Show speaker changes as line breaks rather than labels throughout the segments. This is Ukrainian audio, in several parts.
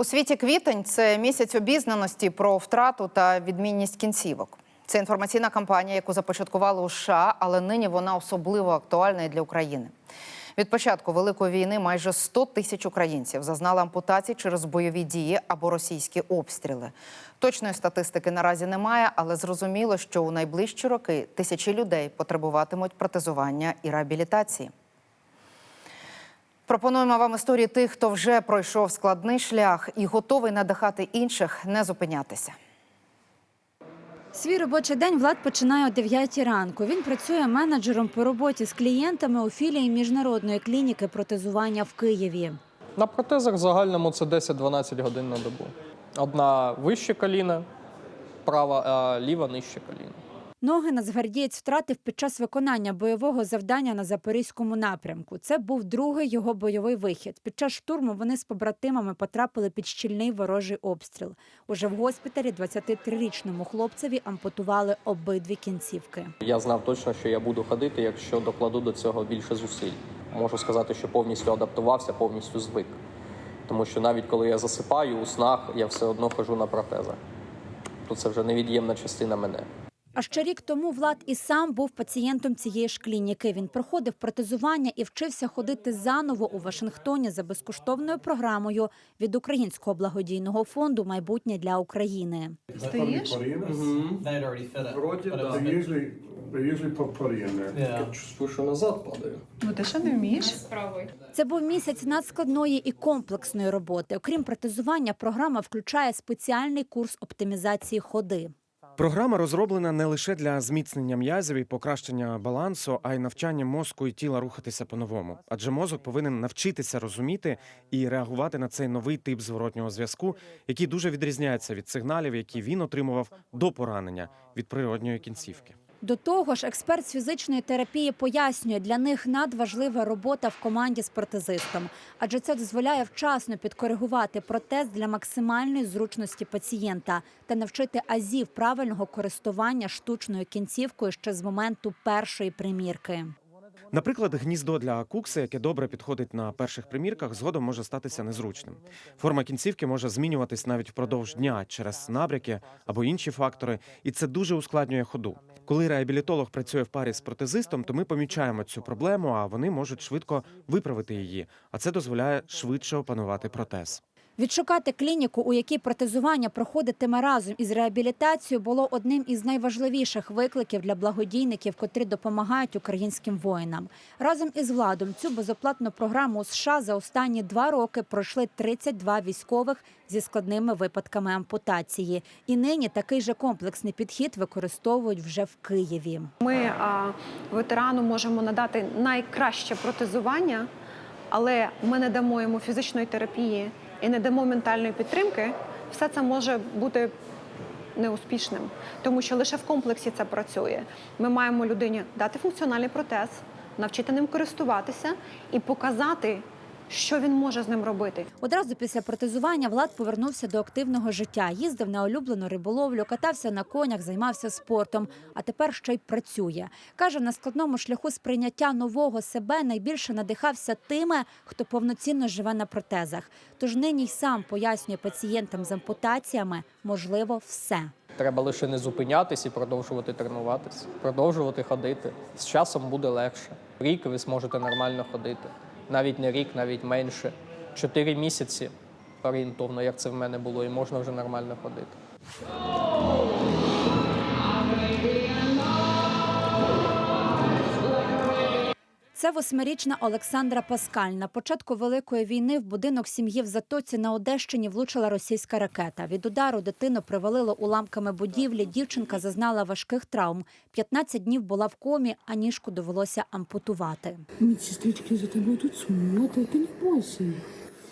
У світі квітень це місяць обізнаності про втрату та відмінність кінцівок. Це інформаційна кампанія, яку започаткували у США, але нині вона особливо актуальна і для України. Від початку великої війни майже 100 тисяч українців зазнали ампутацій через бойові дії або російські обстріли. Точної статистики наразі немає, але зрозуміло, що у найближчі роки тисячі людей потребуватимуть протезування і реабілітації. Пропонуємо вам історії тих, хто вже пройшов складний шлях і готовий надихати інших не зупинятися.
Свій робочий день Влад починає о 9 ранку. Він працює менеджером по роботі з клієнтами у філії міжнародної клініки протезування в Києві.
На протезах в загальному це 10-12 годин на добу. Одна вище коліна, права, а ліва нижче коліна.
Ноги нацгвардієць втратив під час виконання бойового завдання на запорізькому напрямку. Це був другий його бойовий вихід. Під час штурму вони з побратимами потрапили під щільний ворожий обстріл. Уже в госпіталі 23-річному хлопцеві ампутували обидві кінцівки.
Я знав точно, що я буду ходити, якщо докладу до цього більше зусиль. Можу сказати, що повністю адаптувався, повністю звик. Тому що навіть коли я засипаю у снах, я все одно хожу на протезах. То це вже невід'ємна частина мене.
А ще рік тому Влад і сам був пацієнтом цієї ж клініки. Він проходив протезування і вчився ходити заново у Вашингтоні за безкоштовною програмою від Українського благодійного фонду Майбутнє для України.
Стоїш?
Вроді, да.
Yeah.
Чувствую, що назад падаю.
Ну ти що не вмієш?
Це був місяць надскладної і комплексної роботи. Окрім протезування, програма включає спеціальний курс оптимізації ходи.
Програма розроблена не лише для зміцнення м'язів і покращення балансу, а й навчання мозку і тіла рухатися по-новому. Адже мозок повинен навчитися розуміти і реагувати на цей новий тип зворотнього зв'язку, який дуже відрізняється від сигналів, які він отримував до поранення від природньої кінцівки.
До того ж, експерт з фізичної терапії пояснює, для них надважлива робота в команді з протезистом, адже це дозволяє вчасно підкоригувати протез для максимальної зручності пацієнта та навчити азів правильного користування штучною кінцівкою ще з моменту першої примірки.
Наприклад, гніздо для кукси, яке добре підходить на перших примірках, згодом може статися незручним. Форма кінцівки може змінюватись навіть впродовж дня через набряки або інші фактори, і це дуже ускладнює ходу. Коли реабілітолог працює в парі з протезистом, то ми помічаємо цю проблему, а вони можуть швидко виправити її. А це дозволяє швидше опанувати протез.
Відшукати клініку, у якій протезування проходитиме разом із реабілітацією, було одним із найважливіших викликів для благодійників, котрі допомагають українським воїнам. Разом із владом цю безоплатну програму у США за останні два роки пройшли 32 військових зі складними випадками ампутації. І нині такий же комплексний підхід використовують вже в Києві.
Ми ветерану можемо надати найкраще протезування, але ми не дамо йому фізичної терапії і не дамо ментальної підтримки. Все це може бути неуспішним, тому що лише в комплексі це працює. Ми маємо людині дати функціональний протез, навчити ним користуватися і показати, що він може з ним робити.
Одразу після протезування Влад повернувся до активного життя. Їздив на улюблену риболовлю, катався на конях, займався спортом, а тепер ще й працює. Каже, на складному шляху сприйняття нового себе найбільше надихався тими, хто повноцінно живе на протезах. Тож нині й сам пояснює пацієнтам з ампутаціями можливо все.
Треба лише не зупинятись і продовжувати тренуватись, продовжувати ходити. З часом буде легше. Рік ви зможете нормально ходити. Навіть не рік, навіть менше. Чотири місяці орієнтовно, як це в мене було, і можна вже нормально ходити.
Це восьмирічна Олександра Паскаль. На початку великої війни в будинок сім'ї в Затоці на Одещині влучила російська ракета. Від удару дитину привалило уламками будівлі. Дівчинка зазнала важких травм. 15 днів була в комі, а ніжку довелося ампутувати.
Медсестрички за тебе тут сумувати ти не бойся.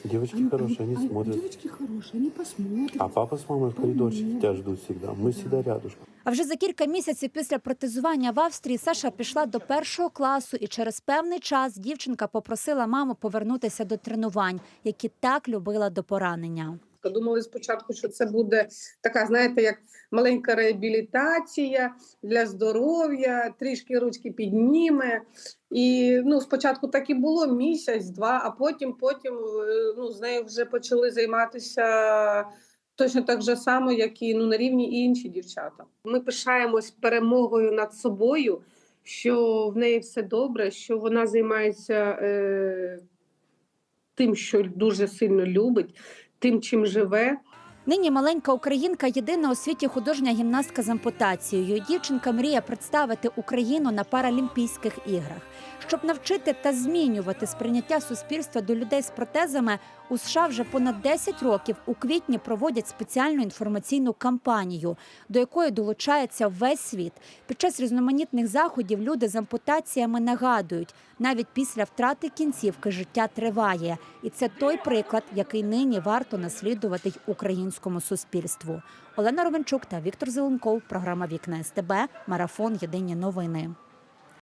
Девочки
Они-
хорошие, они
они-
смотрят.
Девочки хорошие, они посмотрят.
А папа с мамой в коридорчике тебя ждут всегда. Мы всегда рядышком.
А вже за кілька місяців після протезування в Австрії Саша пішла до першого класу, і через певний час дівчинка попросила маму повернутися до тренувань, які так любила до поранення.
Думали спочатку, що це буде така, знаєте, як маленька реабілітація для здоров'я, трішки ручки підніме. І ну, спочатку так і було місяць-два, а потім, потім е, ну, з нею вже почали займатися точно так же само, як і ну, на рівні і інші дівчата. Ми пишаємось перемогою над собою, що в неї все добре, що вона займається е, тим, що дуже сильно любить, тим, чим живе.
Нині маленька українка єдина у світі художня гімнастка з ампутацією. Дівчинка мріє представити Україну на Паралімпійських іграх. Щоб навчити та змінювати сприйняття суспільства до людей з протезами, у США вже понад 10 років у квітні проводять спеціальну інформаційну кампанію, до якої долучається весь світ. Під час різноманітних заходів люди з ампутаціями нагадують, навіть після втрати кінцівки життя триває, і це той приклад, який нині варто наслідувати й українському суспільству. Олена Ровенчук та Віктор Зеленков. Програма Вікна СТБ. Марафон. Єдині новини.